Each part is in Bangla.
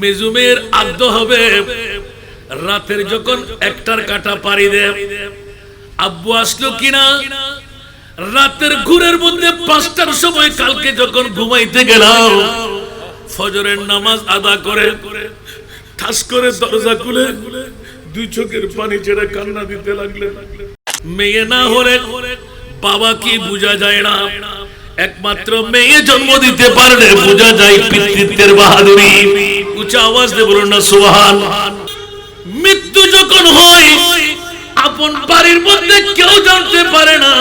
মেজুমের আদ্য হবে। রাতের যখন একটার কাটা পারি দে। আব্বু আসলো কিনা? রাতের ঘুরের মধ্যে পাঁচটার সময় কালকে যখন ঘুমাইতে গেলাম, ফজরের নামাজ আদা করে, ঠাস করে দরজা খুলে দুই চোখের পানি ছেড়ে কান্না দিতে লাগলে মেয়ে না হলে বাবা কি বোঝা যায় না। একমাত্র মেয়ে জন্ম দিতে পারলে বোঝা যায় পিতৃত্বের বাহাদুরি। উঁচা আওয়াজ দিয়ে বলুন না, সুবহান। মৃত্যু যখন হয়, আপন বাড়ির মধ্যে কেউ জানতে পারে না।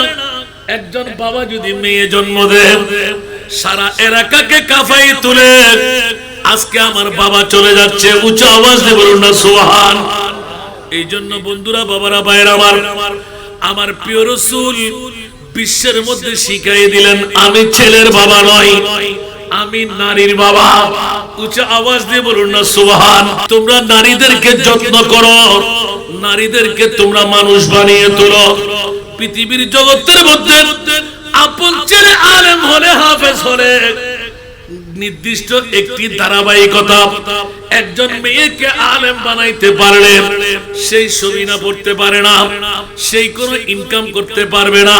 একজন বাবা যদি মেয়ে জন্ম দেয়, সারা এলাকাকে কাফাই তুলে আজকে আমার বাবা চলে যাচ্ছে, উঁচু আওয়াজ দিয়ে বলুন না সোহান এই জন্য বন্ধুরা, বাবারা বাইর আমার আমার প্রিয় রসুল বিশ্বের মধ্যে শিখাই দিলেন, আমি ছেলের বাবা নয়। আমি নারীর বাবা। উঁচু আওয়াজ দিয়ে বলুন না সুহান তোমরা নারীদেরকে যত্ন করো। নারীদেরকে তোমরা মানুষ বানিয়ে তোলো। পৃথিবীর জগতের মধ্যে আপন ছেলে আলেম হলে হাফেজ হলে নির্দিষ্ট একটি ধারাবাহিকতা। একজন মেয়েকে আলেম বানাইতে পারলে সেই ছবি না পড়তে পারে না, সেই কোনো ইনকাম করতে পারবে না।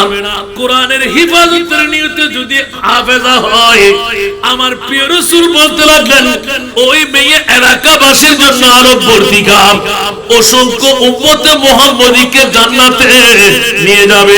কোরআনের হিফাজতের নিয়তে যদি হাফেজা হয়, আমার প্রিয় রসুল বলতে লাগলেন, ওই মেয়ে এলাকাবাসীর জন্য আরও বর্তিকা অসংখ্য উম্মতে মোহাম্মদীকে জান্নাতে নিয়ে যাবে।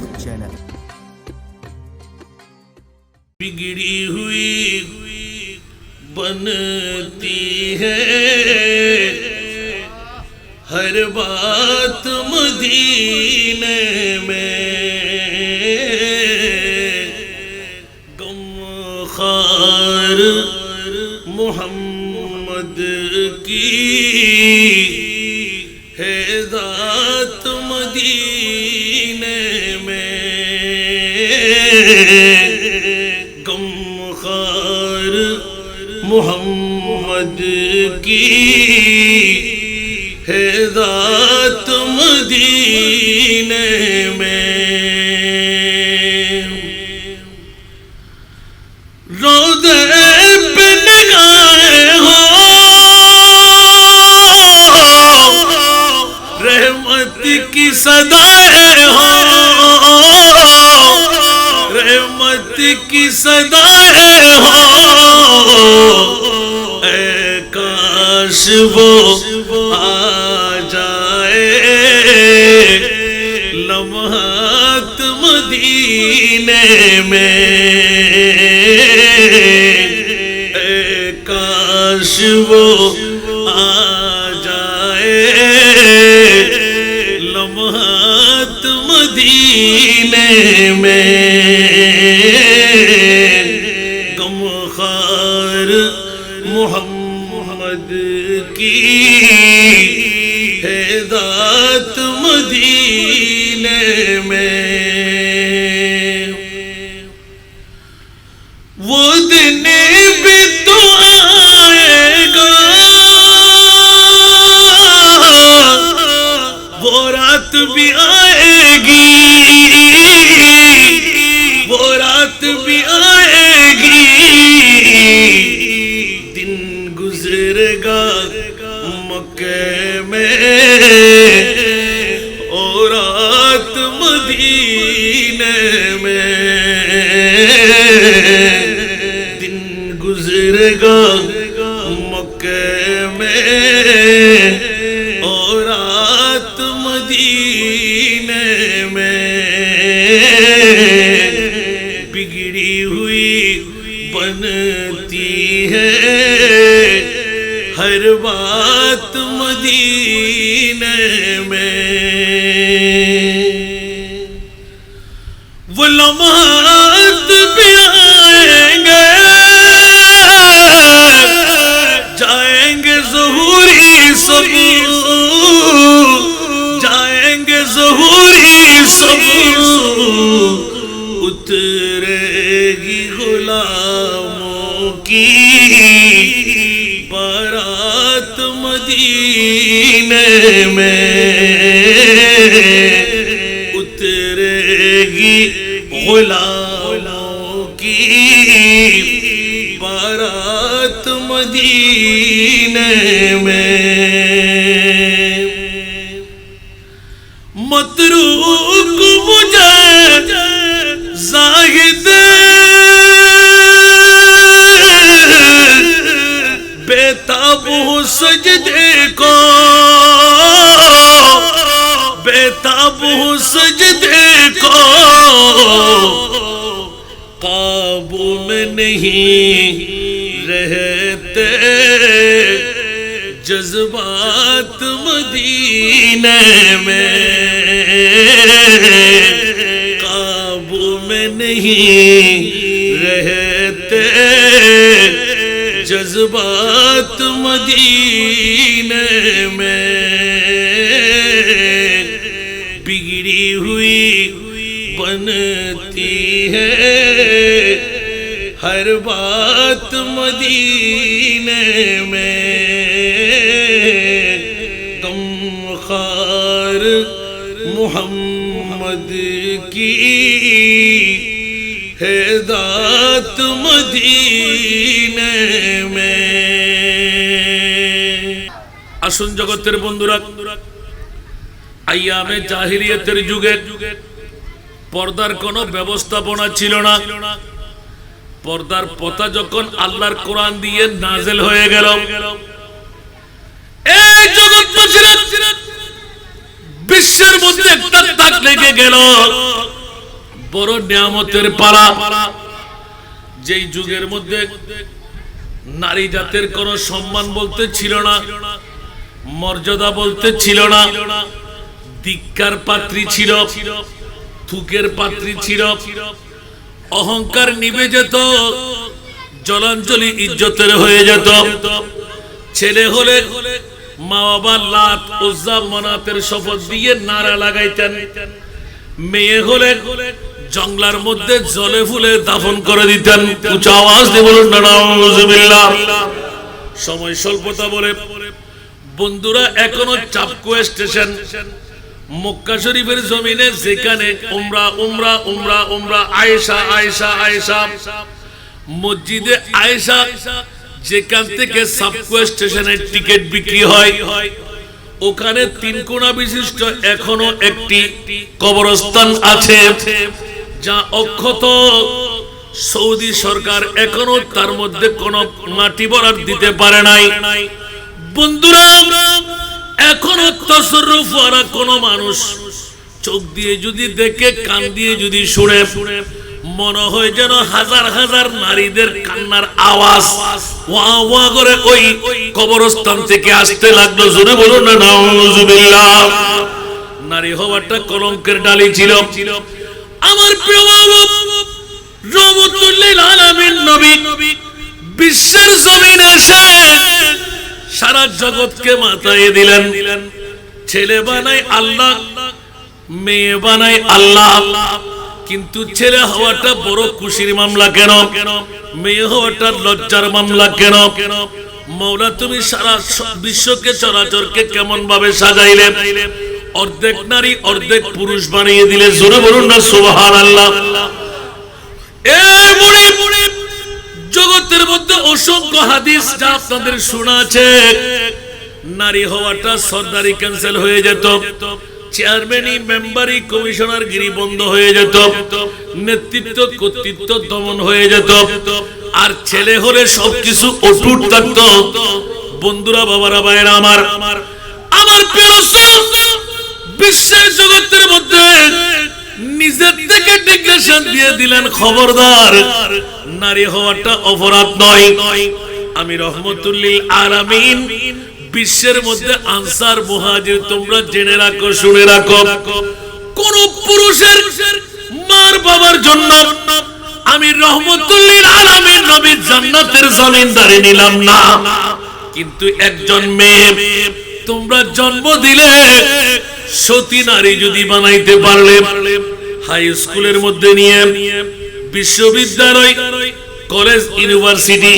ہے رات مدینے میں۔ مدینے میں۔ گمخار محمد کی گزرے گا مکہ میں اور رات مدینے میں بگڑی ہوئی بنتی ہے۔ ہر بات مدینے میں مدینے میں قابو میں نہیں رہتے جذبات مدینے میں۔ بگڑی ہوئی بنتی ہے ہر بات مدینے میں۔ غم خار محمد مد کی ہے ذات مدینے আসুন জগতের বন্ধুরা আইয়ামে জাহিলিয়াতের যুগে পর্দার কোনো ব্যবস্থাপনা ছিল না পর্দার পতা যখন আল্লাহর কোরআন দিয়ে নাজেল হয়ে গেল বিশ্বের মধ্যে একটা দাগ লেগে গেল। বড় নিয়ামতের পালা। যেই যুগের মধ্যে নারী জাতের কোন সম্মান বলতে ছিল না, মর্যাদা বলতে ছিল না দীক্ষার পাত্রী ছিল, থুকের পাত্রী ছিল, অহংকার নিবে যেত, জলাঞ্জলি ইজ্জতের হয়ে যেত। ছেলে হলে মা বাবা লাত উজ্জা মনাতের শপথ দিয়ে নারা লাগাইতেন। মেয়ে হলে জঙ্গলার মধ্যে জলে ফুলে দাফন করে দিতেন। উঁচা আওয়াজ দিয়ে বলুন সময় স্বল্পতা বলে বন্ধুরা এখনও চাপকো স্টেশন। মক্কা শরীফের জমিনে যেখানে উমরা উমরা উমরা উমরা, আয়েশা আয়েশা আয়েশা, মসজিদে আয়েশা যেখান থেকে সাবকো স্টেশনের টিকিট বিক্রি হয়, ওখানে তিন কোণা বিশিষ্ট এখনও একটি কবরস্থান আছে, যা অক্ষত সৌদি সরকার এখনও তার মধ্যে কোনো মাটি বরাদ দিতে পারে নাই। বন্ধুরা, এখনও তসরুফ কোনো মানুষ চোখ দিয়ে যদি দেখে, কান দিয়ে যদি শুনে মনে হয় যেন হাজার হাজার নারীদের কান্নার আওয়াজ। ওয়া ওয়া করে ওই কবরস্থান থেকে আসতে লাগল। জোরে বলুন না নাউজুবিল্লাহ। নারী হওয়াটা কলঙ্কের ডালি ছিল। আমার প্রিয় বাবা রহমতুল্লিল আলামিন নবী, বিশ্বের জমিনে এসে সারা জগৎকে মাথায় দিলেন। ছেলে বানাই আল্লাহ, মেয়ে বানায় আল্লাহ। কিন্তু ছেলে হওয়াটা বড় খুশির মামলা কেন? মেয়ে হওয়াটা লজ্জার মামলা কেন? কেন মৌলা, তুমি সারা বিশ্বকে চরাচরকে কেমন ভাবে সাজাইলে? অর্ধেক নারী, অর্ধেক পুরুষ বানিয়ে দিলে, জোরে বলুন না সুবহান আল্লাহ জগতের মধ্যে অসংখ্য হাদিস যা আপনাদের শোনা আছে। নারী হওয়াটা সর্দারি ক্যান্সেল হয়ে যেত। চেয়ারম্যানই মেম্বারি কমিশনার গিরি বন্ধ হয়ে যেত। নেতৃত্ব, কর্তৃত্ব দমন হয়ে যেত। আর ছেলে হলে সবকিছু অটুট থাকতো। বন্ধুরা, বাবারা, ভাইয়েরা আমার আমার বিশ্বের জগতের মধ্যে নিজের থেকে ডিক্লেশন দিয়ে দিলেন খবরদার। নারী হওয়াটা অপরাধ নয়। আমি রহমতুল্লিল আলামিন বিশ্বের মধ্যে আনসার মুহাজির, তোমরা জেনে রাখো, শুনে রাখো। কোন পুরুষের মার বাবার জন্য আমি রহমতুল্লিল আলামিন নবীর জান্নাতের জমিনদারি নিলাম না। কিন্তু একজন মেয়ে, তোমরা জন্ম দিলে সতী নারী যদি বানাইতে পারলে, হাই স্কুলের মধ্যে নিয়ে বিশ্ববিদ্যালয়, কলেজ, ইউনিভার্সিটি,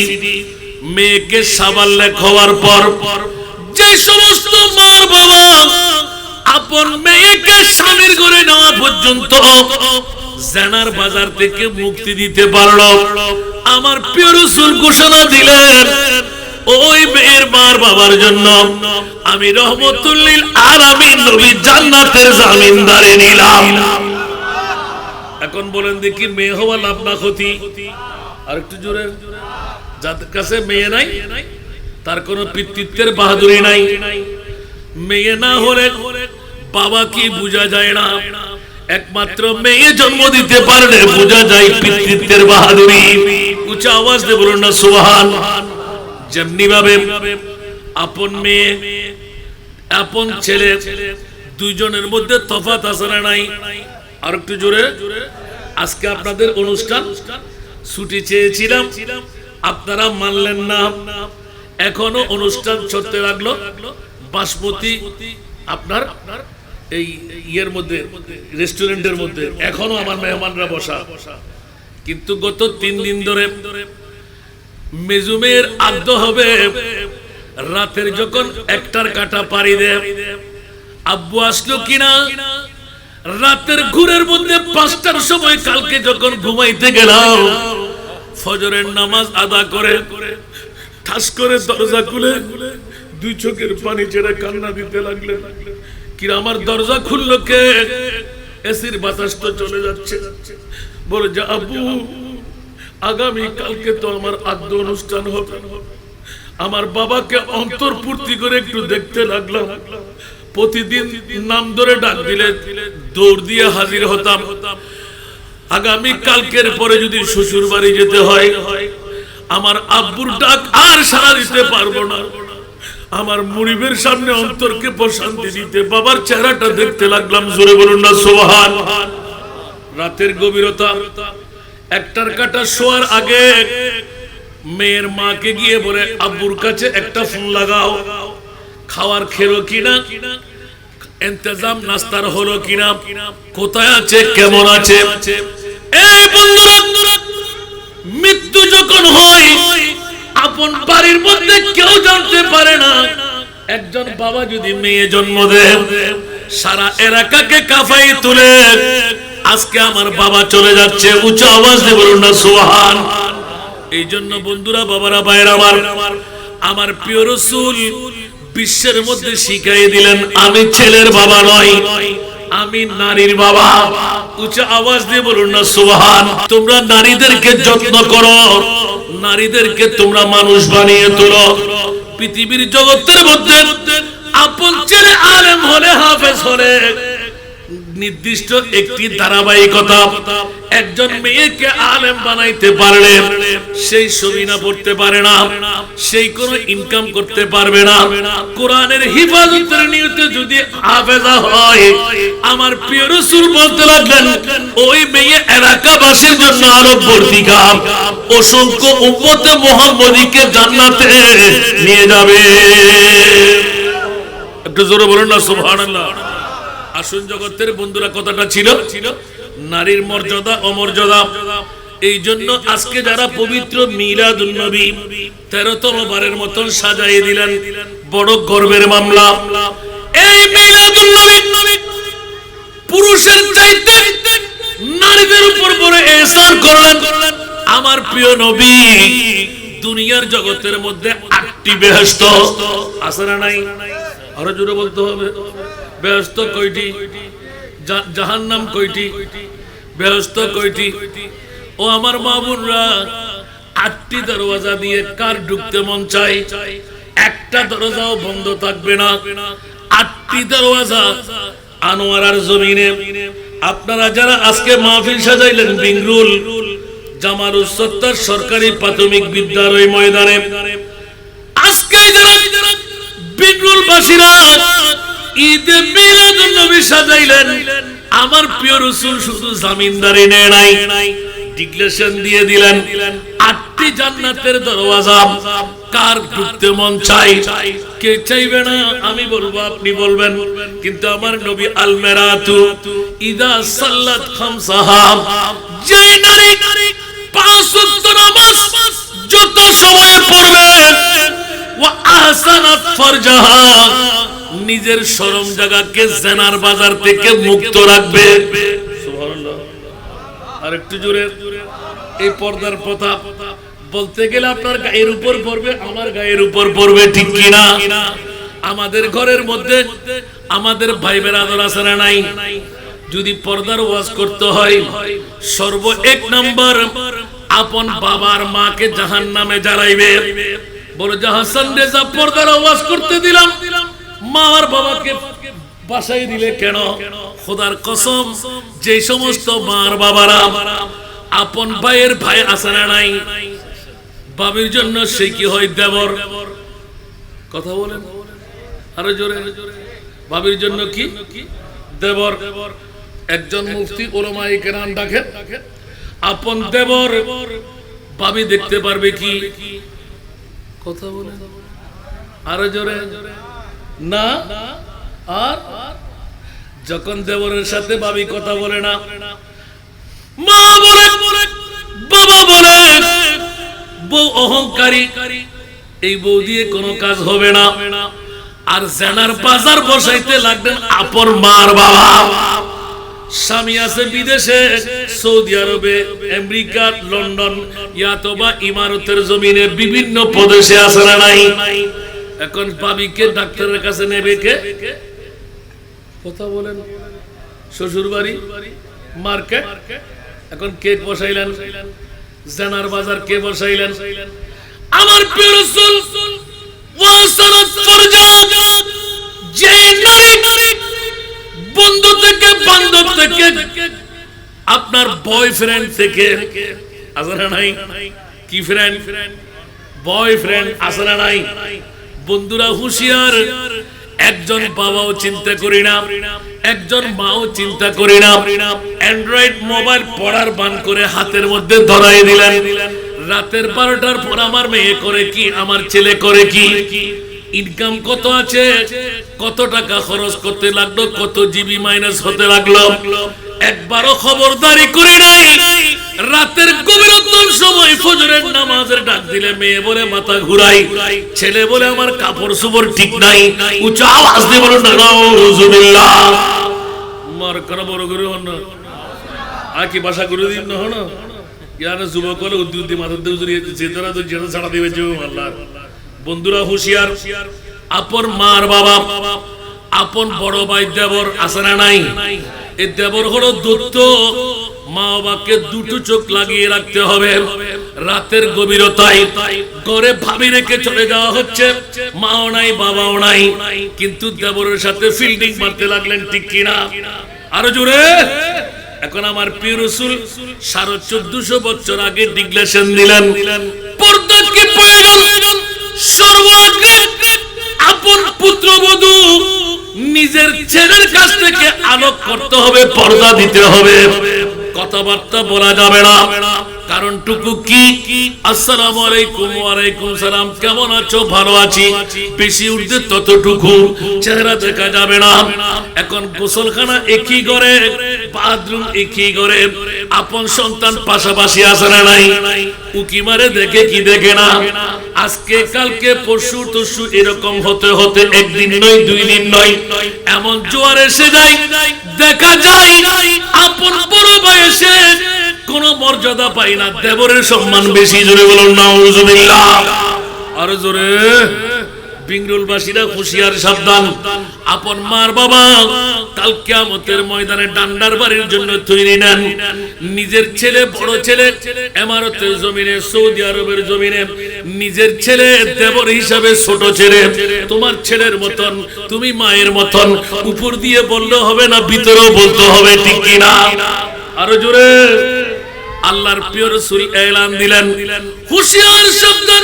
মেয়েকে সাবাল্যক হওয়ার পর যে সমস্ত মার বাবা আপন মেয়েকে স্বামীর করে নেওয়া পর্যন্ত জেনার বাজার থেকে মুক্তি দিতে পারল। আমার প্রিয় রসুল ঘোষণা দিলেন, ওই মেয়ের মার বাবার জন্য আমি রহমতুল্লিল আলামিন নবী জান্নাতের জামিনদারে নিলাম। এখন বলেন দেখি মেয়ে হওয়া লাভ না ক্ষতি? আর একটু জোরে যাদের কাছে মেয়ে নাই তার কোনো পিতৃত্বের বাহাদুরি নাই। মেয়ে না হলে বাবা কি বোঝা যায় না? একমাত্র মেয়ে জন্ম দিতে পারলে বোঝা যায় পিতৃত্বের বাহাদুরি। উঁচা আওয়াজ দিয়ে বলুন না, সুবহান। যেমনি ভাবে আপন মেয়ে, আপন ছেলে, দুইজনের মধ্যে তফাৎ আছে না নাই? আর একটু জোরে, আজকে আপনাদের অনুষ্ঠান ছুটি চেয়েছিলাম, আপনারা মানলেন না। এখনও অনুষ্ঠান চলতে লাগল। বাসমতি আপনার এই ইয়ের মধ্যে, রেস্টুরেন্টের মধ্যে। এখনও আমার মেহমানরা বসা। কিন্তু গত তিন দিন ধরে মেজুমের আদ্য হবে রাতের যখন একটার কাটা পাড়ি দেয় আব্বু আসলো কিনা? রাতের ঘুরের মধ্যে পাঁচটার সময় কালকে যখন ঘুমাইতে গেলাম, ফজরের নামাজ আদা করে ঠাস করে দরজা খুলে দুই চোখের পানি ছেড়ে কান্না দিতে লাগলেন। কি আমার দরজা খুললো কে? এসির বাতাস তো চলে যাচ্ছে। বলে, যে আব্বু, আগামী কালকে তো আমার আদ্য অনুষ্ঠান হবে। আমার বাবাকে অন্তর্পূর্তি করে একটু দেখতে লাগলাম। প্রতিদিন নাম ধরে ডাক দিলে দৌড় দিয়ে হাজির হতাম। আগামী কালকের পরে যদি শ্বশুর বাড়ি যেতে হয় আমার আব্বুর ডাক আর সারা দিতে পারব না। আমার মুড়িবের সামনে অন্তরকে প্রশান্তি দিতে বাবার চেহারাটা দেখতে লাগলাম, জোরে বলুন না সোহান রাতের গভীরতা, একটার কাটা শোয়ার আগে মেয়ের মাকে গিয়ে বলে, আব্বুর কাছে একটা ফোন লাগাও। খাওয়ার খেলো কিনা? ইন্তজাম নাস্তার হলো কিনা? কোথায় আছে? কেমন আছে? এই বন্ধুরা মৃত্যু যখন হয়, আপন বাড়ির মধ্যে কেউ জানতে পারে না। একজন বাবা যদি মেয়ে জন্ম দেয়, সারা এলাকাকে কাফাই তুলে আজকে আমার বাবা চলে যাচ্ছে। উঁচু আওয়াজ দিয়ে বলুন না সোহান এই জন্য বন্ধুরা, বাবারা বাইরে আমার আমার প্রিয় রসুল বিশ্বের মধ্যে শিখাই দিলেন, আমি ছেলের বাবা নয়। আমি নারীর বাবা। উচ্চ আওয়াজ দিয়ে বলুন না সুহান তোমরা নারীদেরকে যত্ন করো। নারীদেরকে তোমরা মানুষ বানিয়ে তোলো। পৃথিবীর জগতের মধ্যে আপন ছেলে আলেম হলে হাফেজ হলে নির্দিষ্ট একটি ধারাবাহিকতা। একজন মেয়েকে আলেম বানাইতে পারলে সেই পড়তে পারে না, সেই ইনকাম করতে পারবে না। কোরআনের হিফাজতের নিয়তে যদি হাফেজা হয়, আমার প্রিয় রসুল বলতে লাগলেন, ওই মেয়ে এলাকাবাসীর জন্য আরও বর্তিকা অসংখ্য উম্মতে মোহাম্মদীকে জান্নাতে নিয়ে যাবে। একটু জোরে বলুন না আসুন জগতের বন্ধুরা কথাটা ছিল ছিল। নারীর মর্যাদা অমর্যাদা। এই জন্য আজকে যারা পবিত্র মিলাদুন নবী তেরোতম বারের মতন সাজাই দিলেন বড় গর্বের মামলা। এই মিলাদুন নবী পুরুষের চাইতে নারীদের উপর বড় এহসান করলেন আমার প্রিয় নবী দুনিয়ার জগতের মধ্যে আটটি বেহস্ত আছে না নাই? আরও জোরে বলতে হবে। বেহস্ত কয়টি? জাহান নাম কয়টি? বেহস্ত কয়টি? ও আমার মামুনরা আটটি দরওয়াজা দিয়ে কার ঢুকতে মন চাই একটা দরজাও বন্ধ থাকবে না। আটটি দরওয়াজা আনোয়ারার জমিনে। আপনারা যারা আজকে মাহফিল সাজাইলেন, বিংরুল জামারুল সত্তর সরকারি প্রাথমিক বিদ্যালয় ময়দানে আজকে যারা বিংরুল বাসীরা ঈদে মিলাদুন নবী সাজাইলেন। আমার প্রিয় রসুল শুধু জামিনদারি নেয় নাই, ডিক্লেশন দিয়ে দিলেন। আটটি জান্নাতের দরওয়াজা, কার ঢুকতে মন চাই কে চাইবে না? আমি বলব, আপনি বলবেন। কিন্তু আমার নবী আল মেরাতু ইদা সাল্লাত খামসাহা, যেই নারী পাঁচ ওয়াক্ত নামাজ যত সময় পড়বে, ওয়া আহসানাত ফারজাহা নিজের সরম জায়গাকে জেনার বাজার থেকে মুক্ত রাখবে। আর একটু জোরে। এই পর্দার কথা বলতে গেলে আপনার গায়ের উপর পড়বে, আমার গায়ের উপর পড়বে, ঠিক কিনা? আমাদের ঘরের মধ্যে আমাদের ভাই বেরাদর আছে নাই? যদি পর্দার ওয়াজ করতে হয়, সর্ব এক নম্বর আপন বাবার মাকে জাহান নামে জ্বালাইবে। বলে জাহাসান রেজা পর্দার ওয়াজ করতে দিলাম দিলাম। মা আর বাবাকে বাসায় দিলে কেন? খোদার কসম যে সমস্ত মার বাবারা আপন ভাইয়ের ভাই না নাই, বাবির জন্য সে কি হয় দেবর? কথা বলেন। আরও জোরে। বাবির জন্য কি? দেবর। একজন মুফতি ওলমাই কেরাম ডাকেন। আপন দেবর, বাবি দেখতে পারবে কি? কথা বলেন। আরও জোরে। না, আর যখন দেবরের সাথে বাবি কথা বলে না, মা বলে, বাবা বলে, বউ অহংকারী, এই বউ দিয়ে কোনো কাজ হবে না। আর জেনার বাজার বসাইতে লাগবেন আপর মার বাবা। স্বামী আছে বিদেশে, সৌদি আরবে, আমেরিকা, লন্ডন, ইয়াতবা ইমারতের জমিনে বিভিন্ন প্রদেশে না নাই? এখন বাবিকে ডাক্তারের কাছে নেবে কে? কথা বলেন। শ্বশুর বাড়ি মার্কেট। এখন কে বসাইলেন? জেনার বাজার কে বসাইলেন? আমার প্রিয় রাসূল ওয়াসারাত ফরজাত যে নারী বন্ধু থেকে বান্ধব থেকে আপনার বয়ফ্রেন্ড থেকে আছে না নাই? কি ফ্রেন্ড বয়ফ্রেন্ড আছে না নাই? বন্ধুরা হুঁশিয়ার। একজন বাবাও চিন্তা করি না। একজন মাও চিন্তা করি না। অ্যান্ড্রয়েড মোবাইল পড়ার বান করে হাতের মধ্যে ধরাই দিলেন। রাতের বারোটার পর আমার মেয়ে করে কি, আমার ছেলে করে কি? ইনকাম কত আছে? কত টাকা খরচ করতে লাগল? কত জিবি মাইনাস হতে লাগল? একবারও খবরদারি করে নাই। রাতের গভীরতম সময় ফজরের নামাজের ডাক দিলে মেয়ে বলে, মাথা ঘুরাই। ছেলে বলে, আমার কাপড় সুপড় ঠিক নাই। উঁচু আওয়াজ দিয়ে বলো নাউজুবিল্লাহ। মার করা বড় করে হন না। আর কি ভাষা করে দিন না হন? ইয়ারে যুবক হলে উদ্যুতি মাথার দিয়ে জড়িয়ে চেতনা তো যেটা ছাড়া দিবে, যে আল্লাহ। বন্ধুরা হুঁশিয়ার। আপন মার বাবা, আপন বড় ভাই দেবর আছে না নাই? এই দেবর হলো দত্ত মা বাবাকে দুটো চোখ লাগিয়ে রাখতে হবে। রাতের গভীরতায় ঘরে ভাবি রেখে চলে যাওয়া হচ্ছে। মাও নাই, বাবাও নাই। কিন্তু দেবরের সাথে ফিল্ডিং মারতে লাগলেন ঠিক কিনা? আরও জোরে। এখন আমার প্রিয় রসুল সাড়ে চোদ্দশো বছর আগে ডিক্লেশন দিলেন পর্দাকে প্রয়োজন সর্বাগ্রে আপন পুত্রবধূ? নিজের ছেলের কাছ থেকে আলোক করতে হবে, পর্দা দিতে হবে। কথাবার্তা বলা যাবে না। কারণ টুকু কি? আসসালামু আলাইকুম, ওয়ালাইকুম সালাম। কেমন আছো? ভালো আছি। বেশি উঠতে ততটুকু চেহারা দেখা যাবে না। এখন গোসলখানা একই করে বাথরুম একই করে আপন সন্তান পাশাপাশি আসে না নাই? উকি মারে দেখে কি দেখে না? আজকে, কালকে পশু টসু এরকম হতে হতে একদিন নয়, দুই দিন নয়, এমন জোয়ার এসে যায়, দেখা যায়, আপন বড় বয়সে কোন মর্যাদা পাই না, দেবরের সম্মান বেশি, জোরে বলুন না আর জোরে। বিংরুলবাসীরা হুঁশিয়ার সাবধান। আপন মার বাবা কাল কিয়ামতের ময়দানে ডান্ডার বাড়ির জন্য তৈরি নেন। নিজের ছেলে, বড় ছেলে এমারতের জমিনে, সৌদি আরবের জমিনে, নিজের ছেলে দেবর হিসাবে ছোট ছেলে। তোমার ছেলের মতন, তুমি মায়ের মতন। উপর দিয়ে বললে হবে না, ভিতরেও বলতে হবে, ঠিক কিনা আরও জোরে। আল্লাহর প্রিয় রাসূল এলান দিলেন। হুঁশিয়ার সাবধান।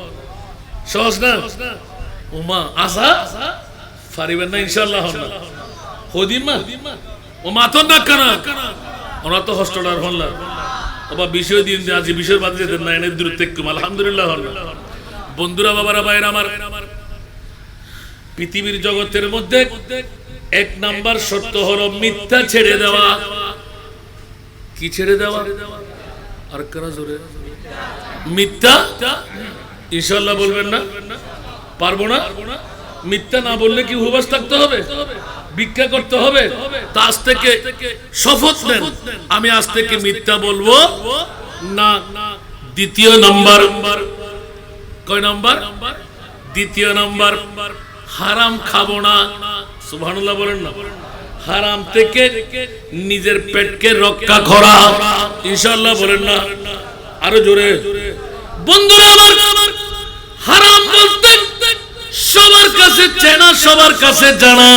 সহজ না? উমা আসা পারিবেন না ইনশাল্লাহ হদিম মা ও মাতন না কেন? ওরা তো হস্টলার ওবা বিষয় দিন আজি বিষয় বাদ যেতেন না এনে দূর থেকে আলহামদুলিল্লাহ বন্ধুরা, বাবারা বাইরে আমার, পৃথিবীর জগতের মধ্যে এক নাম্বার সত্য হলো মিথ্যা ছেড়ে দেওয়া। কি ছেড়ে দেওয়া? আর কারা জোরে? মিথ্যা? ইনশাল্লাহ বলবেন না। পারব না। মিথ্যা না বললে কি উপবাস থাকতে হবে? ভিক্ষা করতে হবে? তা আজ থেকে শপথ নেন। আমি আজ থেকে মিথ্যা বলব না। দ্বিতীয় নাম্বার। কয় নাম্বার? দ্বিতীয় নাম্বার। হারাম খাব না। সুবহানাল্লাহ বলেন না। হারাম থেকে নিজের পেটকে রক্ষা করা। ইনশাআল্লাহ বলেন না। আরও জোরে। বন্ধুরা আমার কাছে চেনা সবার কাছে জানা।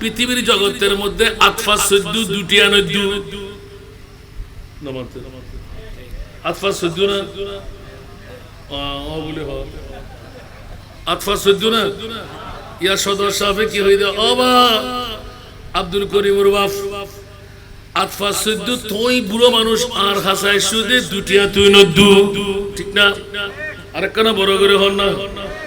পৃথিবীর জগতের মধ্যে আতফা দুটি আব্দুল সদ্দু তুই বুড়ো মানুষ আরেকখানা বড় করে হন না।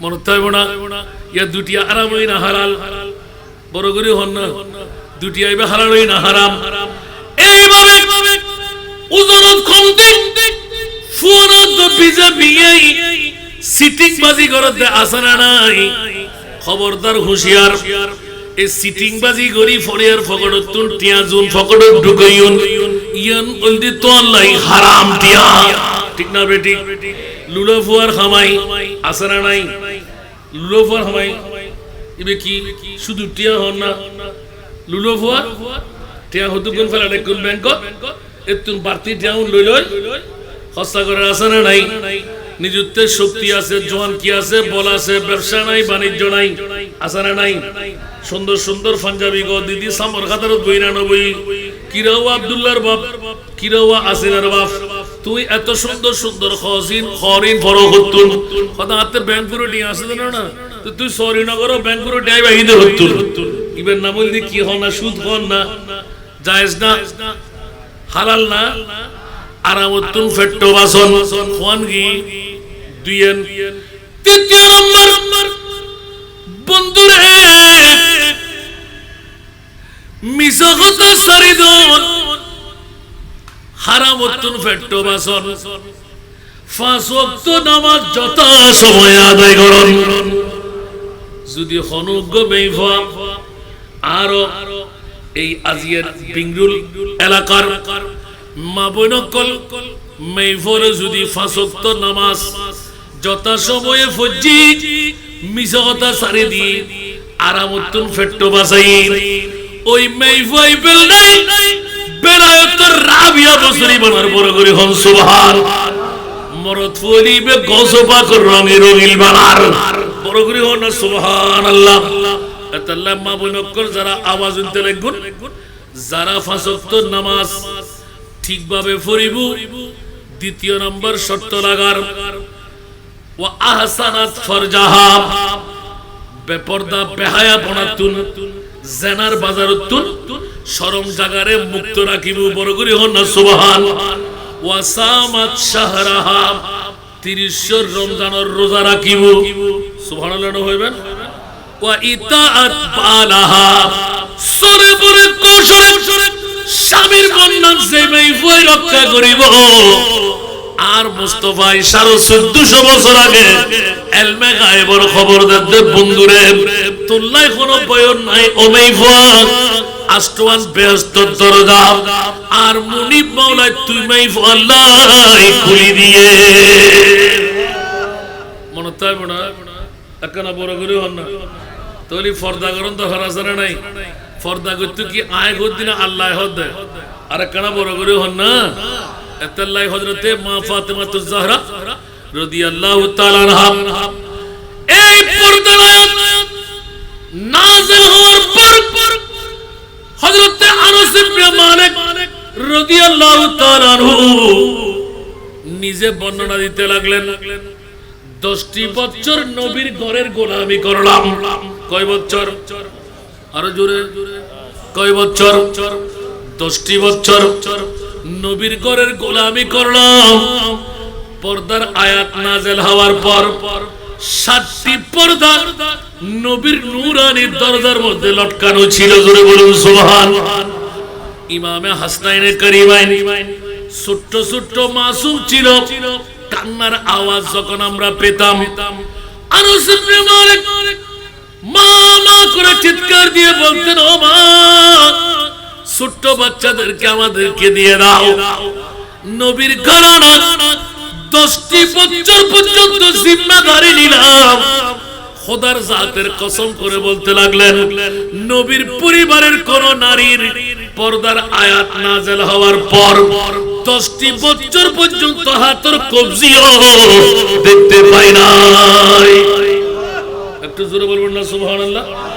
মনে থাকব না। ইয়া হই না হালাল বড় করে হন না। হালাল হই না হারাম। এইভাবে ফুয়ারত বিজে বিয়েই সিটিং বাজি করতে নাই। খবরদার হুঁশিয়ার। এই সিটিং বাজি করি ফরিয়ার ফকড়ত তুন টিয়া জুন ফকড়ত ঢুকাইউন ইয়ান ওলদি তো আল্লাহ হারাম টিয়া। ঠিক না বেটি লুলো ফুয়ার খামাই আসানা নাই? লুলো ফুয়ার খামাই ইবে কি শুধু টিয়া হন না? লুলো ফুয়ার টিয়া হতু কোন ফেলা কোন ব্যাংকত এতুন বাড়তি টিয়া লই লই। হস্তা করে আসানা নাই? নিযুক্তের শক্তি আছে, জোয়ান কি আছে, বল আছে, ব্যবসা নাই, বাণিজ্য নাই আসানা নাই? সুন্দর সুন্দর পাঞ্জাবি গো, দিদি, সামর খাতার বইরা নবই। কিরাও আব্দুল্লাহর বাপ কিরাও আসিনার বাপ। তুই এত সুন্দর সুন্দর খসিন ফরো হতুন কথা হাতে ব্যাংক করে নিয়ে আসে না। না তুই সরি নগর ব্যাংক করে নিয়ে বাহিদে হতুন ইবেন নাম বললি কি হন না, সুদ হন না, জায়েজ না, হালাল না আরামতুন ফেট্টো বাসন খোয়ান গি দুইয়েন। তৃতীয় নম্বর, বন্ধুরে মিশকতা সারিদন হারামতুন ফেট্টো বাসন। পাঁচ ওয়াক্ত নামাজ যথা সময় আদায় করুন। যদি হনুজ্ঞ বেইফা আরও এই আজিয়ার বিংরুল এলাকার মা বৈনকল মেইফরে যদি ফাঁসক্ত নামাজ যথা সময়ে ফজ্জি মিশকতা সারি দি আরামতুন ফেট্টো বাসাই ওই মেইফাই বেল নাই বেলায়তের রাবিয়া বছরই বানার বড় করে হন সুবহান। মরত কর রঙে রঙিল বানার। বড় করে হন সুবহানাল্লাহ। আল্লাহ মা বৈনকল যারা আওয়াজ উনতে লাগুন যারা ফাঁসক্ত নামাজ ঠিকভাবে ফরিব দ্বিতীয় নম্বর শর্ত লাগার। ও আহসানাত ফরজাহা, বেপর্দা বেহায়া বনাতুন জেনার বাজারতুন শরম জাগারে মুক্ত রাখিব, বড় করে হন না, সুবহান। ওয়াসামাত শাহরাহা 30 রমজানের রোজা রাখিব। সুবহানাল্লাহ হইবেন? ওয়া ইতাআত বালাহা, সরে পরে কৌশলে স্বামীর বন্যান যে মেয়ে রক্ষা করিব। আর মুস্তফাই সাড়ে চোদ্দশো বছর আগে এলমে গায়েবর খবর দিতে বন্ধুরে তোল্লাই কোনো বয়ন নাই ওমেই আষ্টওয়ান বেহস্ত দরজা আর মুনিব মাওলায় তুই মাই আল্লাহ খুলি দিয়ে। মনে তাই মনে একখানা বড় করে হন না। তাহলে ফর্দা করুন তো হরাসারে নাই। ফর্দা করতে কি আয় করতে না আল্লাহ হদ দেয় আর একখানা বড় করে হন না। এতাল্লাই হজরতে মা ফাতেমা তো জাহরা রাদিয়াল্লাহু তাআলা আনহা। এই পর্দার আয়াত নাযিল হওয়ার পর হযরতে নিজে বর্ণনা দিতে লাগলেন, দশটি বছর নবীর ঘরের গোলামি করলাম। কয় বছর? আরও জোরে। কয় বছর? দশটি বছর নবীর ঘরের গোলামি করলাম। পর্দার আয়াত নাজেল হওয়ার পর সাতটি পর্দা নবীর নুরানি দরজার মধ্যে লটকানো ছিল, জোরে বলুন, সুবহান। ইমামে হাসনাইনে করিমাইন ছোট্ট ছোট্ট মাসুম ছিল, কান্নার আওয়াজ যখন আমরা পেতাম আনাস ইবনে মালিক মা মা করে চিৎকার দিয়ে বলতেন, ও মা, ছোট্ট বাচ্চাদেরকে আমাদেরকে দিয়ে দাও। নবীর ঘরানা দশটি বছর পর্যন্ত জিম্মাদারি নিলাম। খোদার জাতের কসম করে বলতে লাগলেন, নবীর পরিবারের কোন নারীর পর্দার আয়াত নাজেল হওয়ার পর দশটি বছর পর্যন্ত হাতর কবজিও দেখতে পাই নাই। একটু জোরে বলবেন না, সুবহানাল্লাহ?